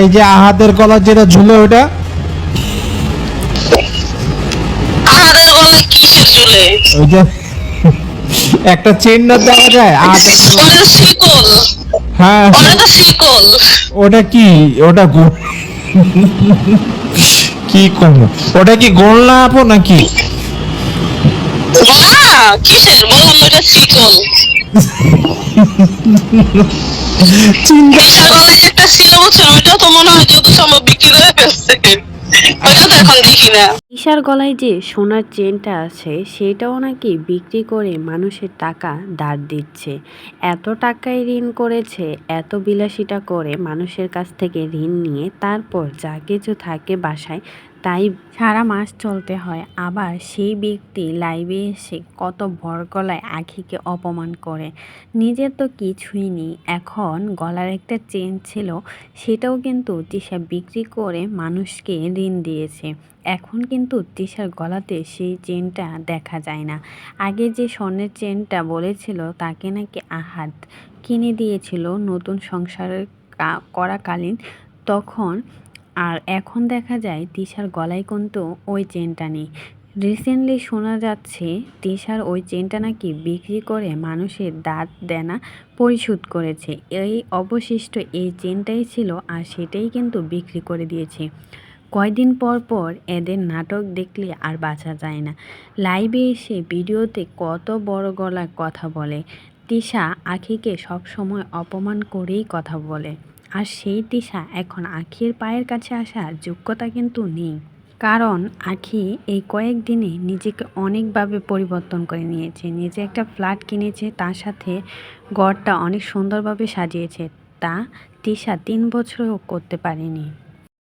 এই যে আহাদের গলার যেটা ঝুলে ওটা। কিসের ওই যে একটা চেন না দেওয়া যায় আহাদের গলা- শিকল। হ্যাঁ। ওটা শিকল। ওটা কি? ওটা কি ওটা কি গোলনা আপো নাকি? না কিসের? বললাম ওটা শিকল। ঈশার গলায় যে সোনার চেনটা আছে, সেটাও নাকি বিক্রি করে মানুষের টাকা ধার দিচ্ছে। এত টাকায় ঋণ করেছে, এত বিলাসিতা করে মানুষের কাছ থেকে ঋণ নিয়ে, তারপর যা কিছু থাকে বাসায় তাই সারা মাস চলতে হয়। আবার সেই ব্যক্তি লাইভে এসে কত ভর গলায় আখিকে অপমান করে। নিজের তো কিছুই নেই। এখন গলার একটা চেন ছিল, সেটাও কিন্তু তিশা বিক্রি করে মানুষকে ঋণ দিয়েছে। এখন কিন্তু তিশার গলাতে সেই চেনটা দেখা যায় না। আগে যে স্বর্ণের চেনটা বলেছিল, তাকে নাকি আহাত কিনে দিয়েছিল নতুন সংসারের করাকালীন। তখন আর এখন দেখা যায় তিশার গলায় কিন্তু ওই চেনটা নেই। রিসেন্টলি শোনা যাচ্ছে তিশার ওই চেনটা নাকি বিক্রি করে মানুষের দাঁত দেনা পরিশোধ করেছে। এই অবশিষ্ট এই চেনটাই ছিল আর সেটাই কিন্তু বিক্রি করে দিয়েছে। কয়দিন পর পর এদের নাটক দেখলে আর বাঁচা যায় না। লাইভে এসে ভিডিওতে কত বড় গলায় কথা বলে। তিশা আখিকে সবসময় অপমান করেই কথা বলে। আর সেই দিশা এখন আখির পায়ের কাছে আসার যোগ্যতা কিন্তু নেই। কারণ আখি এই কয়েকদিনে নিজেকে অনেকভাবে পরিবর্তন করে নিয়েছে। নিজে একটা ফ্ল্যাট কিনেছে, তার সাথে ঘরটা অনেক সুন্দরভাবে সাজিয়েছে। তা তিশা তিন বছরও করতে পারেনি।